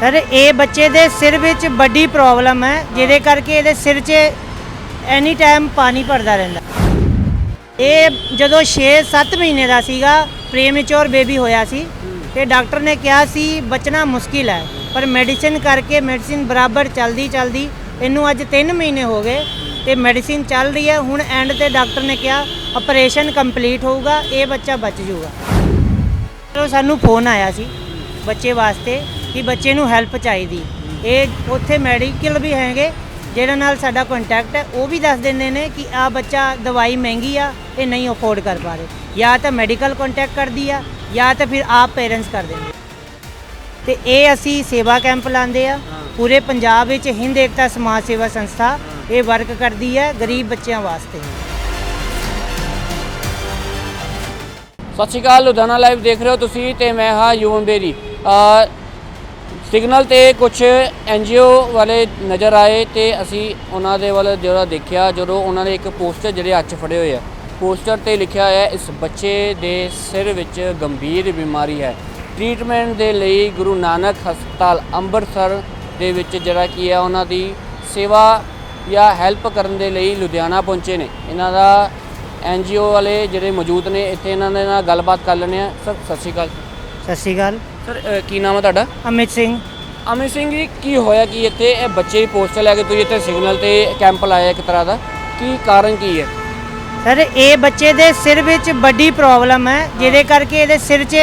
Sir, ਇਹ ਬੱਚੇ ਦੇ ਸਿਰ ਵਿੱਚ ਵੱਡੀ ਪ੍ਰੋਬਲਮ ਹੈ, ਜਿਹਦੇ ਕਰਕੇ ਇਹਦੇ ਸਿਰ 'ਚ ਐਨੀ ਟਾਈਮ ਪਾਣੀ ਭਰਦਾ ਰਹਿੰਦਾ। ਇਹ ਜਦੋਂ 6-7 ਮਹੀਨੇ ਦਾ ਸੀਗਾ ਪ੍ਰੀਮੈਚੁਰ ਬੇਬੀ ਹੋਇਆ ਸੀ, ਤੇ ਡਾਕਟਰ ਨੇ ਕਿਹਾ ਸੀ, ਬਚਣਾ ਮੁਸ਼ਕਿਲ ਹੈ, ਪਰ ਮੈਡੀਸਿਨ ਕਰਕੇ ਮੈਡੀਸਿਨ ਬਰਾਬਰ ਚੱਲਦੀ ਚੱਲਦੀ, ਇਹਨੂੰ ਅੱਜ 3 ਮਹੀਨੇ ਹੋ ਗਏ, ਤੇ ਮੈਡੀਸਿਨ ਚੱਲ ਰਹੀ ਹੈ। ਹੁਣ ਐਂਡ ਤੇ ਡਾਕਟਰ ਨੇ ਕਿਹਾ ਆਪਰੇਸ਼ਨ ਕੰਪਲੀਟ ਹੋਊਗਾ, ਇਹ ਬੱਚਾ ਬਚ ਜਾਊਗਾ। ਸਾਨੂੰ ਫੋਨ ਆਇਆ ਸੀ ਬੱਚੇ ਵਾਸਤੇ ਕਿ ਬੱਚੇ ਨੂੰ ਹੈਲਪ ਚਾਹੀਦੀ। ਇਹ ਉੱਥੇ ਮੈਡੀਕਲ ਵੀ ਹੈਗੇ, ਜਿਹੜਾ ਨਾਲ ਸਾਡਾ ਕੰਟੈਕਟ ਹੈ, ਉਹ ਵੀ ਦੱਸ ਦਿੰਦੇ ਨੇ ਕਿ ਆ ਬੱਚਾ ਦਵਾਈ ਮਹਿੰਗੀ ਆ, ਇਹ ਨਹੀਂ ਅਫੋਰਡ ਕਰ ਪਾ ਰਹੇ। ਜਾਂ ਤਾਂ ਮੈਡੀਕਲ ਕੰਟੈਕਟ ਕਰਦੀ ਆ, ਜਾਂ ਤਾਂ ਫਿਰ ਆਪ ਪੇਰੈਂਟਸ ਕਰ ਦਿੰਦੇ ਤੇ ਇਹ ਅਸੀਂ ਸੇਵਾ ਕੈਂਪ ਲਾਉਂਦੇ ਆ। ਪੂਰੇ ਪੰਜਾਬ ਵਿੱਚ ਹਿੰਦ ਏਕਤਾ ਸਮਾਜ ਸੇਵਾ ਸੰਸਥਾ ਇਹ ਵਰਕ ਕਰਦੀ ਹੈ ਗਰੀਬ ਬੱਚਿਆਂ ਵਾਸਤੇ। ਸਤਿ ਸ਼੍ਰੀ ਅਕਾਲ, ਲੁਧਿਆਣਾ ਲਾਈਵ ਦੇਖ ਰਹੇ ਹੋ ਤੁਸੀਂ ਤੇ ਮੈਂ ਹਾਂ ਯੂਵਨ ਬੇਰੀ ਸਿਗਨਲ ਤੇ ਕੁਝ ਐਨਜੀਓ ਵਾਲੇ ਨਜ਼ਰ ਆਏ ਤੇ ਅਸੀਂ ਉਹਨਾਂ ਦੇ ਵੱਲ ਜਿਹੜਾ ਦੇਖਿਆ, ਜਦੋਂ ਉਹਨਾਂ ਨੇ ਇੱਕ ਪੋਸਟਰ ਜਿਹੜੇ ਹੱਥ ਫੜੇ ਹੋਏ ਆ, ਪੋਸਟਰ ਤੇ ਲਿਖਿਆ ਹੋਇਆ ਇਸ ਬੱਚੇ ਦੇ ਸਿਰ ਵਿੱਚ ਗੰਭੀਰ ਬਿਮਾਰੀ ਹੈ। ਟ੍ਰੀਟਮੈਂਟ ਦੇ ਲਈ ਗੁਰੂ ਨਾਨਕ ਹਸਪਤਾਲ ਅੰਮ੍ਰਿਤਸਰ ਦੇ ਵਿੱਚ ਜਿਹੜਾ ਕੀ ਹੈ, ਉਹਨਾਂ ਦੀ ਸੇਵਾ ਜਾਂ ਹੈਲਪ ਕਰਨ ਦੇ ਲਈ ਲੁਧਿਆਣਾ ਪਹੁੰਚੇ ਨੇ। ਇਹਨਾਂ ਦਾ ਐਨਜੀਓ ਵਾਲੇ ਜਿਹੜੇ ਮੌਜੂਦ ਨੇ, ਇੱਥੇ ਇਹਨਾਂ ਦੇ ਨਾਲ ਗੱਲਬਾਤ ਕਰ ਲੈਂਦੇ ਆ ਸਰ, ਸਤਿ ਸ਼੍ਰੀ ਅਕਾਲ ਸਤਿ ਸ਼੍ਰੀ ਅਕਾਲ। ਸਰ ਅ, ਕੀ ਨਾਮ ਹੈ ਤੁਹਾਡਾ? ਅਮਿਤ ਸਿੰਘ। ਅਮਿਤ ਸਿੰਘ ਜੀ ਕੀ ਹੋਇਆ ਕੀ ਇੱਥੇ? ਇਹ ਬੱਚੇ ਦੀ ਪੋਸਟਰ ਲੈ ਕੇ ਤੁਸੀਂ ਇੱਥੇ ਸਿਗਨਲ ਤੇ ਕੈਂਪ ਲਾਇਆ ਇੱਕ ਤਰ੍ਹਾਂ ਦਾ। ਕੀ ਕਾਰਨ ਕੀ ਹੈ? ਸਰ ਇਹ ਬੱਚੇ ਦੇ ਸਿਰ ਵਿੱਚ ਵੱਡੀ ਪ੍ਰੋਬਲਮ ਹੈ ਜਿਹਦੇ ਕਰਕੇ ਇਹਦੇ ਸਿਰ 'ਚ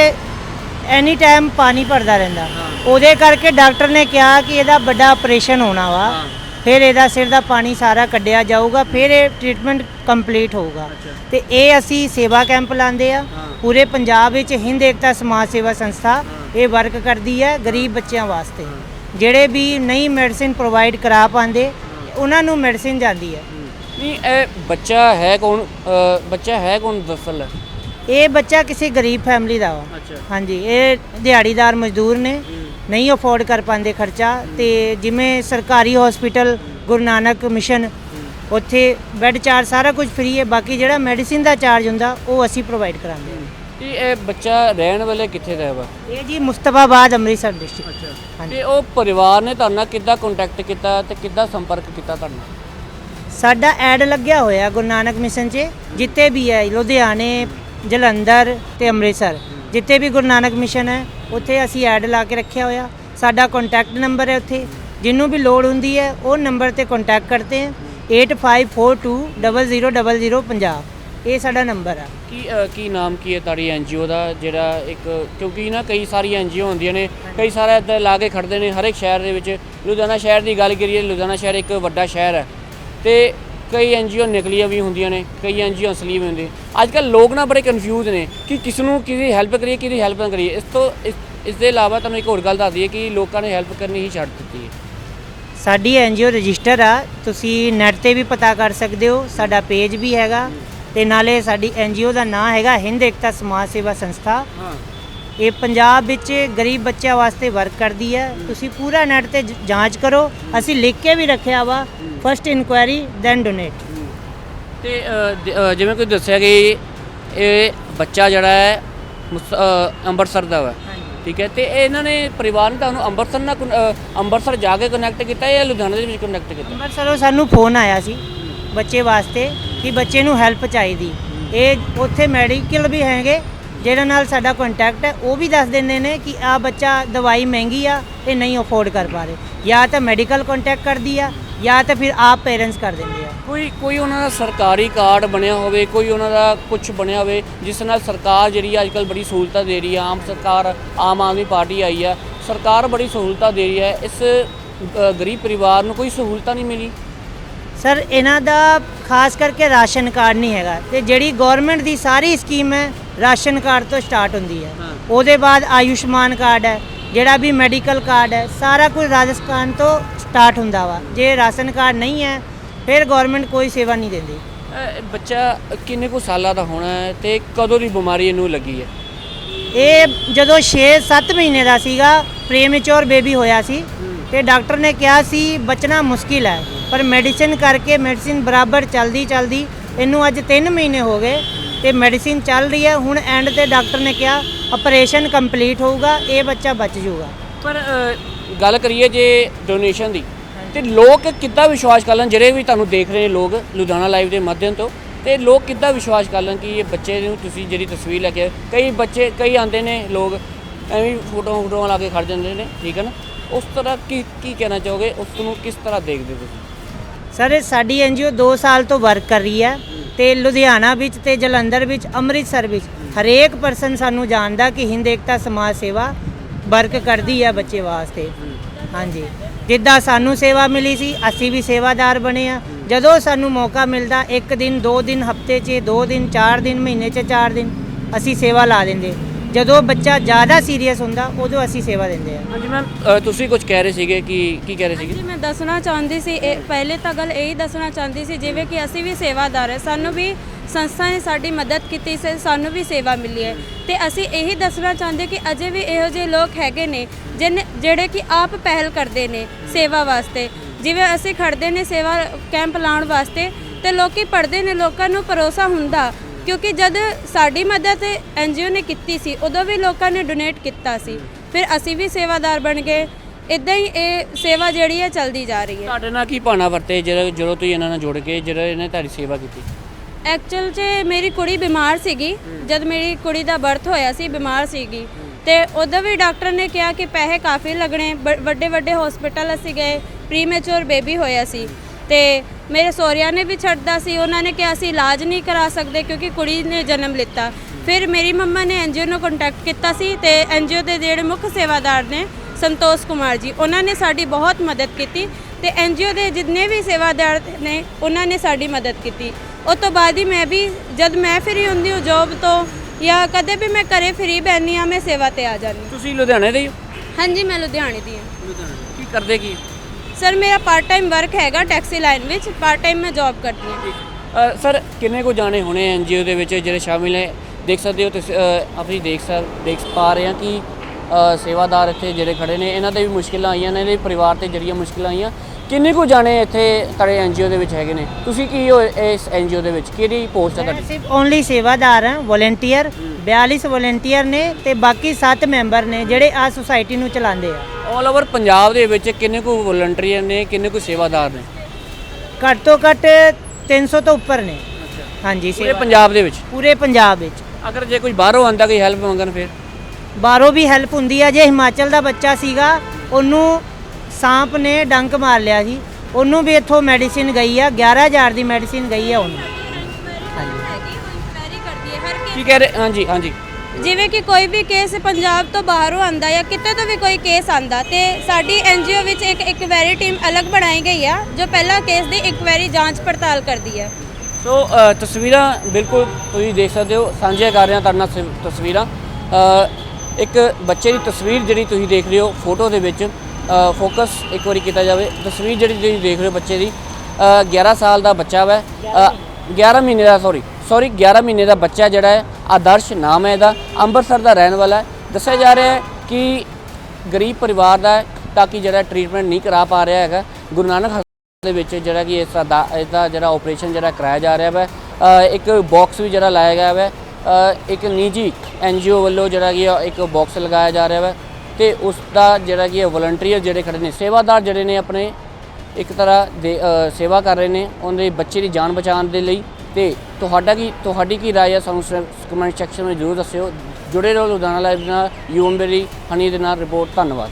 ਐਨੀ ਟਾਈਮ ਪਾਣੀ ਭਰਦਾ ਰਹਿੰਦਾ। ਉਹਦੇ ਕਰਕੇ ਡਾਕਟਰ ਨੇ ਕਿਹਾ ਕਿ ਇਹਦਾ ਵੱਡਾ ਆਪਰੇਸ਼ਨ ਹੋਣਾ ਵਾ। ਫਿਰ ਇਹਦਾ ਸਿਰ ਦਾ ਪਾਣੀ ਸਾਰਾ ਕੱਢਿਆ ਜਾਊਗਾ ਫਿਰ ਇਹ ਟ੍ਰੀਟਮੈਂਟ ਕੰਪਲੀਟ ਹੋਊਗਾ। ਤੇ ਇਹ ਅਸੀਂ ਸੇਵਾ ਕੈਂਪ ਲਾਉਂਦੇ ਆ। ਪੂਰੇ ਪੰਜਾਬ ਵਿੱਚ ਹਿੰਦ ਏਕਤਾ ਸਮਾਜ ਸੇਵਾ ਸੰਸਥਾ ਇਹ ਵਰਕ ਕਰਦੀ ਹੈ ਗਰੀਬ ਬੱਚਿਆਂ ਵਾਸਤੇ। ਜਿਹੜੇ ਵੀ ਨਹੀਂ ਮੈਡੀਸਿਨ ਪ੍ਰੋਵਾਈਡ ਕਰਾ ਪਾਉਂਦੇ ਉਹਨਾਂ ਨੂੰ ਮੈਡੀਸਿਨ ਜਾਂਦੀ ਹੈ। ਨਹੀਂ ਇਹ ਬੱਚਾ ਹੈ ਕੌਣ? ਬੱਚਾ ਹੈ ਕੌਣ ਦਰਅਸਲ ਇਹ ਬੱਚਾ ਕਿਸੇ ਗਰੀਬ ਫੈਮਿਲੀ ਦਾ ਵਾ। ਹਾਂਜੀ ਇਹ ਦਿਹਾੜੀਦਾਰ ਮਜ਼ਦੂਰ ਨੇ। ਨਹੀਂ ਅਫੋਰਡ ਕਰ ਪਾਉਂਦੇ ਖਰਚਾ ਤੇ ਜਿਵੇਂ ਸਰਕਾਰੀ ਹਸਪੀਟਲ ਗੁਰੂ ਨਾਨਕ ਮਿਸ਼ਨ ਉੱਥੇ ਬੈੱਡ ਚਾਰਜ ਸਾਰਾ ਕੁਝ ਫ੍ਰੀ ਹੈ ਬਾਕੀ ਜਿਹੜਾ ਮੈਡੀਸਿਨ ਦਾ ਚਾਰਜ ਹੁੰਦਾ ਉਹ ਅਸੀਂ ਪ੍ਰੋਵਾਈਡ ਕਰਾਂਗੇ। ਤੇ ਇਹ ਬੱਚਾ ਰਹਿਣ ਵਾਲੇ ਕਿੱਥੇ ਦਾ ਹੈ ਵਾ? ਇਹ ਜੀ ਮੁਸਤਫਾਬਾਦ ਅੰਮ੍ਰਿਤਸਰ ਡਿਸਟ੍ਰਿਕਟ ਹਾਂਜੀ। ਤੇ ਉਹ ਪਰਿਵਾਰ ਨੇ ਤੁਹਾਡੇ ਨਾਲ ਕਿੱਦਾਂ ਕੰਟੈਕਟ ਕੀਤਾ ਤੇ ਕਿੱਦਾਂ ਸੰਪਰਕ ਕੀਤਾ ਤੁਹਾਡੇ ਨਾਲ? ਸਾਡਾ ਐਡ ਲੱਗਿਆ ਹੋਇਆ ਗੁਰੂ ਨਾਨਕ ਮਿਸ਼ਨ 'ਚ ਜਿੱਤੇ ਵੀ ਹੈ ਲੁਧਿਆਣੇ ਜਲੰਧਰ ਤੇ ਅੰਮ੍ਰਿਤਸਰ। ਜਿੱਤੇ ਵੀ ਗੁਰੂ ਨਾਨਕ ਮਿਸ਼ਨ ਹੈ ਉੱਥੇ ਅਸੀਂ ਐਡ ਲਾ ਕੇ ਰੱਖਿਆ ਹੋਇਆ। ਸਾਡਾ ਕੰਟੈਕਟ ਨੰਬਰ ਹੈ ਉੱਥੇ। ਜਿਹਨੂੰ ਵੀ ਲੋੜ ਹੁੰਦੀ ਹੈ ਉਹ ਨੰਬਰ ਤੇ ਕੰਟੈਕਟ ਕਰਤੇ ਹੈ। 8542000050 ਇਹ ਸਾਡਾ ਨੰਬਰ ਆ। ਕੀ ਅ, ਕੀ ਨਾਮ ਕੀ ਹੈ ਤੁਹਾਡੀ ਐਨਜੀਓ ਦਾ? ਜਿਹੜਾ ਇੱਕ ਕਿਉਂਕਿ ਨਾ ਕਈ ਸਾਰੀ ਐਨਜੀਓ ਹੁੰਦੀਆਂ ਨੇ। ਕਈ ਸਾਰਾ ਇੱਦਾਂ ਲਾ ਕੇ ਖੜਦੇ ਨੇ ਹਰ ਇੱਕ ਸ਼ਹਿਰ ਦੇ ਵਿੱਚ। ਲੁਧਿਆਣਾ ਸ਼ਹਿਰ ਦੀ ਗੱਲ ਕਰੀਏ ਲੁਧਿਆਣਾ ਸ਼ਹਿਰ ਇੱਕ ਵੱਡਾ ਸ਼ਹਿਰ ਹੈ। ਤੇ ਕਈ ਐਨਜੀਓ ਨਕਲੀਆਂ ਵੀ ਹੁੰਦੀਆਂ ਨੇ ਕਈ ਐਨਜੀਓ ਅਸਲੀ ਵੀ ਹੁੰਦੇ। ਅੱਜ ਕੱਲ ਲੋਕ ਨਾ ਬੜੇ ਕਨਫਿਊਜ਼ ਨੇ ਕਿ ਕਿਸ ਨੂੰ ਕਿਹਦੀ ਹੈਲਪ ਕਰੀਏ ਕਿਹਦੀ ਹੈਲਪ ਨਾ ਕਰੀਏ। ਇਸ ਤੋਂ ਇਸ ਦੇ ਇਲਾਵਾ ਤੁਹਾਨੂੰ ਇੱਕ ਹੋਰ ਗੱਲ ਦੱਸ ਦਈਏ ਕਿ ਲੋਕਾਂ ਨੇ ਹੈਲਪ ਕਰਨੀ ਹੀ ਛੱਡ ਦਿੱਤੀ ਹੈ। ਸਾਡੀ ਐਨਜੀਓ ਰਜਿਸਟਰ ਆ ਤੁਸੀਂ ਨੈਟ ਤੇ ਵੀ ਪਤਾ ਕਰ ਸਕਦੇ ਹੋ ਸਾਡਾ ਪੇਜ ਵੀ ਹੈਗਾ ਤੇ ਨਾਲੇ ਸਾਡੀ ਐਨਜੀਓ ਦਾ ਨਾਮ ਹੈਗਾ ਹਿੰਦ ਏਕਤਾ ਸਮਾਜ ਸੇਵਾ ਸੰਸਥਾ। ਹਾਂ। ਇਹ ਪੰਜਾਬ ਵਿੱਚ ਗਰੀਬ ਬੱਚਿਆਂ ਵਾਸਤੇ ਵਰਕ ਕਰਦੀ ਹੈ। ਤੁਸੀਂ ਪੂਰਾ ਨੈਟ ਤੇ ਜ- ਜਾਂਚ ਕਰੋ। ਅਸੀਂ ਲਿਖ ਕੇ ਵੀ ਰੱਖਿਆ ਵਾ। ਫਰਸਟ ਇਨਕੁਆਇਰੀ ਦੈਨ ਡੋਨੇਟ ਤੇ ਅ, ਦ- ਅ, ਜਿਵੇਂ ਕੋਈ ਦੱਸਿਆ ਕਿ ਇਹ ਬੱਚਾ ਜਿਹੜਾ ਹੈ ਮੁਸ- ਅ, ਅੰਮ੍ਰਿਤਸਰ ਦਾ ਵਾ। ਠੀਕ ਹੈ ਤੇ ਇਹ ਇਹਨਾਂ ਨੇ ਪਰਿਵਾਰ ਨੇ ਤੁਹਾਨੂੰ ਅੰਮ੍ਰਿਤਸਰ ਨਾਲ ਕਨ- ਅ, ਅੰਮ੍ਰਿਤਸਰ ਜਾ ਕੇ ਕਨੈਕਟ ਕੀਤਾ ਜਾਂ ਲੁਧਿਆਣਾ ਦੇ ਵਿੱਚ ਕਨੈਕਟ ਕੀਤਾ? ਅੰਮ੍ਰਿਤਸਰੋਂ ਸਾਨੂੰ ਫੋਨ ਆਇਆ ਸੀ ਬੱਚੇ ਵਾਸਤੇ ਕਿ ਬੱਚੇ ਨੂੰ ਹੈਲਪ ਚਾਹੀਦੀ। ਇਹ ਉੱਥੇ ਮੈਡੀਕਲ ਵੀ ਹੈਗੇ ਜਿਹੜਾ ਨਾਲ ਸਾਡਾ ਕੰਟੈਕਟ ਹੈ ਉਹ ਵੀ ਦੱਸ ਦਿੰਦੇ ਨੇ ਕਿ ਆ ਬੱਚਾ ਦਵਾਈ ਮਹਿੰਗੀ ਆ ਇਹ ਨਹੀਂ ਅਫੋਰਡ ਕਰ ਪਾ ਰਹੇ। ਜਾਂ ਤਾਂ ਮੈਡੀਕਲ ਕੰਟੈਕਟ ਕਰਦੀ ਆ ਜਾਂ ਤਾਂ ਫਿਰ ਆਪ ਪੇਰੈਂਟਸ ਕਰ ਦਿੰਦੇ ਆ। ਕੋਈ ਕੋਈ ਉਹਨਾਂ ਦਾ ਸਰਕਾਰੀ ਕਾਰਡ ਬਣਿਆ ਹੋਵੇ ਕੋਈ ਉਹਨਾਂ ਦਾ ਕੁਝ ਬਣਿਆ ਹੋਵੇ ਜਿਸ ਨਾਲ ਸਰਕਾਰ ਜਿਹੜੀ ਅੱਜ ਕੱਲ ਬੜੀ ਸਹੂਲਤਾਂ ਦੇ ਰਹੀ ਹੈ ਆਮ ਸਰਕਾਰ ਆਮ ਆਦਮੀ ਪਾਰਟੀ ਆਈ ਹੈ ਸਰਕਾਰ ਬੜੀ ਸਹੂਲਤਾਂ ਦੇ ਰਹੀ ਹੈ ਇਸ ਗਰੀਬ ਪਰਿਵਾਰ ਨੂੰ ਕੋਈ ਸਹੂਲਤਾਂ ਨਹੀਂ ਮਿਲੀ? ਸਰ ਇਹਨਾਂ ਦਾ ਖਾਸ ਕਰਕੇ ਰਾਸ਼ਨ ਕਾਰਡ ਨਹੀਂ ਹੈਗਾ। ਤੇ ਜਿਹੜੀ ਗਵਰਨਮੈਂਟ ਦੀ ਸਾਰੀ ਸਕੀਮ ਹੈ ਰਾਸ਼ਨ ਕਾਰਡ ਤੋਂ ਸਟਾਰਟ ਹੁੰਦੀ ਹੈ। ਉਹਦੇ ਬਾਅਦ ਆਯੁਸ਼ਮਾਨ ਕਾਰਡ ਹੈ ਜਿਹੜਾ ਵੀ ਮੈਡੀਕਲ ਕਾਰਡ ਹੈ ਸਾਰਾ ਕੁਝ ਰਾਜਸਥਾਨ ਤੋਂ ਸਟਾਰਟ ਹੁੰਦਾ ਵਾ। ਜੇ ਰਾਸ਼ਨ ਕਾਰਡ ਨਹੀਂ ਹੈ ਫਿਰ ਗਵਰਨਮੈਂਟ ਕੋਈ ਸੇਵਾ ਨਹੀਂ ਦਿੰਦੀ। ਬੱਚਾ ਕਿੰਨੇ ਕੁ ਸਾਲਾਂ ਦਾ ਹੋਣਾ ਹੈ ਤੇ ਕਦੋਂ ਦੀ ਬਿਮਾਰੀ ਇਹਨੂੰ ਲੱਗੀ ਹੈ? ਇਹ ਜਦੋਂ 6-7 ਮਹੀਨੇ ਦਾ ਸੀਗਾ ਪ੍ਰੀਮੈਚੁਰ ਬੇਬੀ ਹੋਇਆ ਸੀ। ਤੇ ਡਾਕਟਰ ਨੇ ਕਿਹਾ ਸੀ ਬਚਣਾ ਮੁਸ਼ਕਿਲ ਹੈ। ਪਰ ਮੈਡੀਸਿਨ ਕਰਕੇ ਮੈਡੀਸਿਨ ਬਰਾਬਰ ਚੱਲਦੀ ਚੱਲਦੀ ਇਹਨੂੰ ਅੱਜ 3 ਮਹੀਨੇ ਹੋ ਗਏ ਤੇ ਮੈਡੀਸਿਨ ਚੱਲ ਰਹੀ ਹੈ। ਹੁਣ ਐਂਡ ਤੇ ਡਾਕਟਰ ਨੇ ਕਿਹਾ ਆਪਰੇਸ਼ਨ ਕੰਪਲੀਟ ਹੋਊਗਾ ਇਹ ਬੱਚਾ ਬਚ ਜਾਊਗਾ। ਪਰ ਅ, ਗੱਲ ਕਰੀਏ ਜੇ ਡੋਨੇਸ਼ਨ ਦੀ ਤੇ ਲੋਕ ਕਿੱਦਾਂ ਵਿਸ਼ਵਾਸ ਕਰ ਲੈਣ? ਜਿਹੜੇ ਵੀ ਤੁਹਾਨੂੰ ਦੇਖ ਰਹੇ ਨੇ ਲੋਕ ਲੁਧਿਆਣਾ ਲਾਈਵ ਦੇ ਮਾਧਿਅਮ ਤੋਂ ਤੇ ਲੋਕ ਕਿੱਦਾਂ ਵਿਸ਼ਵਾਸ ਕਰ ਲੈਣ ਕਿ ਇਹ ਬੱਚੇ ਨੂੰ ਤੁਸੀਂ ਜਿਹੜੀ ਤਸਵੀਰ ਲੈ ਕੇ ਆਏ- ਕਈ ਬੱਚੇ ਕਈ ਆਉਂਦੇ ਨੇ ਲੋਕ ਐਵੇਂ ਫੋਟੋਆਂ ਫੋਟੋਆਂ ਲਾ ਕੇ ਖੜ ਜਾਂਦੇ ਨੇ ਠੀਕ ਹੈ ਨਾ? ਉਸ ਤਰ੍ਹਾਂ ਕੀ ਕੀ ਕਹਿਣਾ ਚਾਹੋਗੇ? ਉਸ ਨੂੰ ਕਿਸ ਤਰ੍ਹਾਂ ਦੇਖਦੇ ਹੋ ਤੁਸੀਂ? ਸਰ, ਇਹ ਸਾਡੀ ਐਨਜੀਓ 2 ਸਾਲ ਤੋਂ ਵਰਕ ਕਰ ਰਹੀ ਹੈ ਤੇ ਲੁਧਿਆਣਾ ਵਿੱਚ ਤੇ ਜਲੰਧਰ ਵਿੱਚ, ਅੰਮ੍ਰਿਤਸਰ ਵਿੱਚ ਹਰੇਕ ਪਰਸਨ ਸਾਨੂੰ ਜਾਣਦਾ ਕਿ ਹਿੰਦ ਏਕਤਾ ਸਮਾਜ ਸੇਵਾ ਵਰਕ ਕਰਦੀ ਹੈ ਬੱਚੇ ਵਾਸਤੇ। ਹਾਂਜੀ। ਜਿੱਦਾਂ ਸਾਨੂੰ ਸੇਵਾ ਮਿਲੀ ਸੀ, ਅਸੀਂ ਵੀ ਸੇਵਾਦਾਰ ਬਣੇ ਆ ਜਦੋਂ ਸਾਨੂੰ ਮੌਕਾ ਮਿਲਦਾ, ਇੱਕ ਦਿਨ, ਦੋ ਦਿਨ, ਹਫ਼ਤੇ 'ਚ, ਦੋ ਦਿਨ, ਚਾਰ ਦਿਨ, ਮਹੀਨੇ 'ਚ ਚਾਰ ਦਿਨ, ਅਸੀਂ ਸੇਵਾ ਲਾ ਦਿੰਦੇ। ਜਦੋਂ ਬੱਚਾ ਜ਼ਿਆਦਾ ਸੀਰੀਅਸ ਹੁੰਦਾ ਉਦੋਂ ਅਸੀਂ ਸੇਵਾ ਦਿੰਦੇ ਆ ਹਾਂਜੀ ਮੈਮ ਤੁਸੀਂ ਕੁਝ ਕਹਿ ਰਹੇ ਸੀਗੇ ਕਿ ਕੀ ਕਹਿ ਰਹੇ ਸੀਗੇ? ਜੀ ਮੈਂ ਦੱਸਣਾ ਚਾਹੁੰਦੀ ਸੀ ਇਹ ਪਹਿਲੇ ਤਾਂ ਗੱਲ ਇਹੀ ਦੱਸਣਾ ਚਾਹੁੰਦੀ ਸੀ ਜਿਵੇਂ ਕਿ ਅਸੀਂ ਵੀ ਸੇਵਾਦਾਰ ਹੈ ਸਾਨੂੰ ਵੀ ਸੰਸਥਾ ਨੇ ਸਾਡੀ ਮਦਦ ਕੀਤੀ ਸੀ ਸਾਨੂੰ ਵੀ ਸੇਵਾ ਮਿਲੀ ਹੈ। ਤੇ ਅਸੀਂ ਇਹੀ ਦੱਸਣਾ ਚਾਹੁੰਦੇ ਕਿ ਅਜੇ ਵੀ ਇਹੋ ਜਿਹੇ ਲੋਕ ਹੈਗੇ ਨੇ ਜਿਨ ਜਿਹੜੇ ਕਿ ਆਪ ਪਹਿਲ ਕਰਦੇ ਨੇ ਸੇਵਾ ਵਾਸਤੇ। ਜਿਵੇਂ ਅਸੀਂ ਖੜਦੇ ਨੇ ਸੇਵਾ ਕੈਂਪ ਲਾਉਣ ਵਾਸਤੇ ਤੇ ਲੋਕੀ ਪੜਦੇ ਨੇ ਲੋਕਾਂ ਨੂੰ ਭਰੋਸਾ ਹੁੰਦਾ ਕਿਉਂਕਿ ਜਦ ਸਾਡੀ ਮਦਦ ਐਨਜੀਓ ਨੇ ਕੀਤੀ ਸੀ ਉਦੋਂ ਵੀ ਲੋਕਾਂ ਨੇ ਡੋਨੇਟ ਕੀਤਾ ਸੀ। ਫਿਰ ਅਸੀਂ ਵੀ ਸੇਵਾਦਾਰ ਬਣ ਗਏ। ਇਦਾਂ ਹੀ ਇਹ ਸੇਵਾ ਜਿਹੜੀ ਹੈ ਚੱਲਦੀ ਜਾ ਰਹੀ ਹੈ। ਤੁਹਾਡੇ ਨਾਲ ਕੀ ਭਾਣਾ ਵਰਤੇ ਜਦੋਂ ਜਦੋਂ ਤੁਸੀਂ ਇਹਨਾਂ ਨਾਲ ਜੁੜ ਕੇ ਜਦੋਂ ਇਹਨੇ ਤੁਹਾਡੀ ਸੇਵਾ ਕੀਤੀ? ਐਕਚੁਅਲ 'ਚ ਮੇਰੀ ਕੁੜੀ ਬਿਮਾਰ ਸੀਗੀ। ਜਦ ਮੇਰੀ ਕੁੜੀ ਦਾ ਬਰਥ ਹੋਇਆ ਸੀ ਬਿਮਾਰ ਸੀਗੀ। ਤੇ ਉਦੋਂ ਵੀ ਡਾਕਟਰ ਨੇ ਕਿਹਾ ਕਿ ਪੈਸੇ ਕਾਫੀ ਲੱਗਣੇ। ਵੱਡੇ ਵੱਡੇ ਹਸਪੀਟਲ ਅਸੀਂ ਗਏ। ਪ੍ਰੀਮੈਚੁਰ ਬੇਬੀ ਹੋਇਆ ਸੀ। ਤੇ ਮੇਰੇ ਸਹੁਰਿਆਂ ਨੇ ਵੀ ਛੱਡਦਾ ਸੀ ਉਹਨਾਂ ਨੇ ਕਿਹਾ ਅਸੀਂ ਇਲਾਜ ਨਹੀਂ ਕਰਾ ਸਕਦੇ ਕਿਉਂਕਿ ਕੁੜੀ ਨੇ ਜਨਮ ਲਿੱਤਾ। ਫਿਰ ਮੇਰੀ ਮੰਮਾ ਨੇ ਐਨਜੀਓ ਨੂੰ ਕੰਟੈਕਟ ਕੀਤਾ ਸੀ ਤੇ ਐਨਜੀਓ ਦੇ ਜਿਹੜੇ ਮੁੱਖ ਸੇਵਾਦਾਰ ਨੇ ਸੰਤੋਸ਼ ਕੁਮਾਰ ਜੀ ਉਹਨਾਂ ਨੇ ਸਾਡੀ ਬਹੁਤ ਮਦਦ ਕੀਤੀ ਤੇ ਐਨਜੀਓ ਦੇ ਜਿੰਨੇ ਵੀ ਸੇਵਾਦਾਰ ਨੇ ਉਹਨਾਂ ਨੇ ਸਾਡੀ ਮਦਦ ਕੀਤੀ। ਉਸ ਤੋਂ ਬਾਅਦ ਹੀ ਮੈਂ ਵੀ ਜਦ ਮੈਂ ਫਰੀ ਹੁੰਦੀ ਹਾਂ ਜੌਬ ਤੋਂ ਜਾਂ ਕਦੇ ਵੀ ਮੈਂ ਘਰੇ ਫਰੀ ਬੈਠੀ ਹਾਂ ਮੈਂ ਸੇਵਾ ਤੇ ਆ ਜਾਂਦੀ ਤੁਸੀਂ ਲੁਧਿਆਣੇ ਦੇ ਹੀ ਹੋ? ਹਾਂਜੀ ਮੈਂ ਲੁਧਿਆਣੇ ਦੀ ਹਾਂ। ਲੁਧਿਆਣੇ। ਕੀ ਕਰਦੇ ਕੀ? ਸਰ, ਮੇਰਾ ਪਾਰਟ ਟਾਈਮ ਵਰਕ ਹੈਗਾ ਟੈਕਸੀ ਲਾਈਨ ਵਿੱਚ ਪਾਰਟ ਟਾਈਮ ਮੈਂ ਜੌਬ ਕਰਦੀ ਹਾਂ। ਸਰ, ਕਿੰਨੇ ਕੋ ਜਾਣੇ ਹੋਣੇ ਐਨਜੀਓ ਦੇ ਵਿੱਚ ਜਿਹੜੇ ਸ਼ਾਮਿਲ ਹੈ ਦੇਖ ਸਕਦੇ ਹੋ ਤੁਸੀਂ ਆਪਣੀ ਦੇਖ ਸਕ, ਦੇਖ ਪਾ ਰਹੇ ਹਾਂ ਕਿ ਸੇਵਾਦਾਰ ਇੱਥੇ ਜਿਹੜੇ ਖੜੇ ਨੇ, ਇਹਨਾਂ ਦੇ ਵੀ ਮੁਸ਼ਕਿਲਾਂ ਆਈਆਂ ਨੇ ਇਹਦੇ ਪਰਿਵਾਰ ਤੇ ਜਿਹੜੀਆਂ ਮੁਸ਼ਕਿਲਾਂ ਆਈਆਂ। ਕਿੰਨੇ ਕੋ ਜਾਣੇ ਇੱਥੇ ਤੁਹਾਡੇ ਐਨਜੀਓ ਦੇ ਵਿੱਚ ਹੈਗੇ ਨੇ? ਤੁਸੀਂ ਕੀ ਹੋ ਇਸ ਐਨਜੀਓ ਦੇ ਵਿੱਚ? ਕਿਹੜੀ ਪੋਸਟ ਹੈ ਮੈਂ ਤੁਹਾਡੀ? ਸਿਰਫ ਓਨਲੀ ਸੇਵਾਦਾਰ ਹਾਂ ਵੋਲੰਟੀਅਰ 42 ਵੋਲੰਟੀਅਰ ਨੇ ਤੇ ਬਾਕੀ 7 ਮੈਂਬਰ ਨੇ ਜਿਹੜੇ ਆ ਸੁਸਾਇਟੀ ਨੂੰ ਚਲਾਉਂਦੇ ਆ। ਆਲ ਓਵਰ ਪੰਜਾਬ ਦੇ ਵਿੱਚ ਕਿੰਨੇ ਕੋ ਵੋਲੰਟੀਅਰ ਨੇ ਕਿੰਨੇ ਕੋ ਸੇਵਾਦਾਰ ਨੇ? ਘੱਟ ਤੋਂ ਘੱਟ 300 ਤੋਂ ਉੱਪਰ ਨੇ। ਹਾਂਜੀ ਪੂਰੇ ਸੇਵਾ ਪੰਜਾਬ ਦੇ ਵਿੱਚ? ਪੂਰੇ ਪੰਜਾਬ ਵਿੱਚ। ਅਗਰ ਜੇ ਕੋਈ ਬਾਹਰੋਂ ਆਂਦਾ ਕੋਈ ਹੈਲਪ ਮੰਗਣ ਫਿਰ? ਬਾਹਰੋਂ ਵੀ ਹੈਲਪ ਹੁੰਦੀ ਆ। ਜੇ ਹਿਮਾਚਲ ਦਾ ਬੱਚਾ ਸੀਗਾ ਉਹਨੂੰ ਸਾਂਪ ਨੇ ਡੰਕ ਮਾਰ ਲਿਆ ਸੀ ਉਹਨੂੰ ਵੀ ਇੱਥੋਂ ਮੈਡੀਸਿਨ ਗਈ ਆ 11000 ਦੀ ਮੈਡੀਸਿਨ ਗਈ ਆ ਉਹਨੂੰ। ਕੀ ਕਹਿ ਰਹੇ ਹਾਂਜੀ ਹਾਂਜੀ। ਜਿਵੇਂ ਕਿ ਕੋਈ ਵੀ ਕੇਸ ਪੰਜਾਬ ਤੋਂ ਬਾਹਰੋਂ ਆਂਦਾ ਜਾਂ ਕਿਤੇ ਤੋਂ ਵੀ ਕੋਈ ਕੇਸ ਆਂਦਾ ਤੇ ਸਾਡੀ ਐਨਜੀਓ ਵਿੱਚ ਇੱਕ ਇਕਵੈਰੀ ਟੀਮ ਅਲੱਗ ਬਣਾਈ ਗਈ ਆ ਜੋ ਪਹਿਲਾਂ ਕੇਸ ਦੀ ਇਕਵੈਰੀ ਜਾਂਚ ਪੜਤਾਲ ਕਰਦੀ ਹੈ ਸੋ ਤਸਵੀਰਾਂ ਬਿਲਕੁਲ ਤੁਸੀਂ ਦੇਖ ਸਕਦੇ ਹੋ ਸਾਂਝੀਆਂ ਕਰ ਰਿਹਾ ਤੁਹਾਡੇ ਨਾਲ ਤਸਵੀਰਾਂ। ਇੱਕ ਬੱਚੇ ਦੀ ਤਸਵੀਰ ਜਿਹੜੀ ਤੁਸੀਂ ਦੇਖ ਰਹੇ ਹੋ ਫੋਟੋ ਦੇ ਵਿੱਚ ਫੋਕਸ ਇੱਕ ਵਾਰੀ ਕੀਤਾ ਜਾਵੇ। ਤਸਵੀਰ ਜਿਹੜੀ ਤੁਸੀਂ ਦੇਖ ਰਹੇ ਹੋ ਬੱਚੇ ਦੀ ਅ, 11 ਸਾਲ ਦਾ ਬੱਚਾ ਵਾ। ਅ, 11 ਮਹੀਨੇ। ਦਾ ਸੌਰੀ ਸੌਰੀ 11 ਮਹੀਨੇ ਦਾ ਬੱਚਾ ਜਿਹੜਾ ਹੈ ਆਦਰਸ਼ ਨਾਮ ਹੈ ਇਹਦਾ। ਅੰਮ੍ਰਿਤਸਰ ਦਾ ਰਹਿਣ ਵਾਲਾ ਹੈ। ਦੱਸਿਆ ਜਾ ਰਿਹਾ ਹੈ ਕਿ ਗਰੀਬ ਪਰਿਵਾਰ ਦਾ ਹੈ ਤਾਂ ਕਿ ਜਿਹੜਾ ਟ੍ਰੀਟਮੈਂਟ ਨਹੀਂ ਕਰਾ ਪਾ ਰਿਹਾ ਹੈਗਾ। ਗੁਰੂ ਨਾਨਕ ਹਸਪਤਾਲ ਦੇ ਵਿੱਚ ਜਿਹੜਾ ਕਿ ਇਸ ਦਾ ਇਹਦਾ ਜਿਹੜਾ ਆਪਰੇਸ਼ਨ ਜਿਹੜਾ ਕਰਾਇਆ ਜਾ ਰਿਹਾ ਵਾ। ਅ, ਇੱਕ ਬਾਕਸ ਵੀ ਜਿਹੜਾ ਲਾਇਆ ਗਿਆ ਵਾ। ਅ, ਇੱਕ ਨਿੱਜੀ ਐਨਜੀਓ ਵੱਲੋਂ ਜਿਹੜਾ ਕਿ ਇੱਕ ਬਾਕਸ ਲਗਾਇਆ ਜਾ ਰਿਹਾ ਵਾ। ਤੇ ਉਸ ਦਾ ਜਿਹੜਾ ਕਿ ਵਲੰਟੀਅਰ ਜਿਹੜੇ ਖੜੇ ਨੇ, ਸੇਵਾਦਾਰ ਜਿਹੜੇ ਨੇ ਆਪਣੇ, ਇੱਕ ਤਰ੍ਹਾਂ ਦੇ ਸੇਵਾ ਕਰ ਰਹੇ ਨੇ, ਉਹਦੇ ਬੱਚੇ ਦੀ ਜਾਨ ਬਚਾਉਣ ਦੇ ਲਈ ਤੇ ਤੁਹਾਡਾ ਕੀ, ਤੁਹਾਡੀ ਕੀ ਰਾਏ ਹੈ ਸਾਨੂੰ ਕਮੈਂਟ ਸੈਕਸ਼ਨ ਵਿੱਚ ਜ਼ਰੂਰ ਦੱਸਿਓ। ਜੁੜੇ ਰਹੋ ਲੁਧਿਆਣਾ ਲਾਈਵ ਨਾਲ ਯੂਐਮਬਰੀ ਹਨੀ ਦੇ ਨਾਲ ਰਿਪੋਰਟ, ਧੰਨਵਾਦ।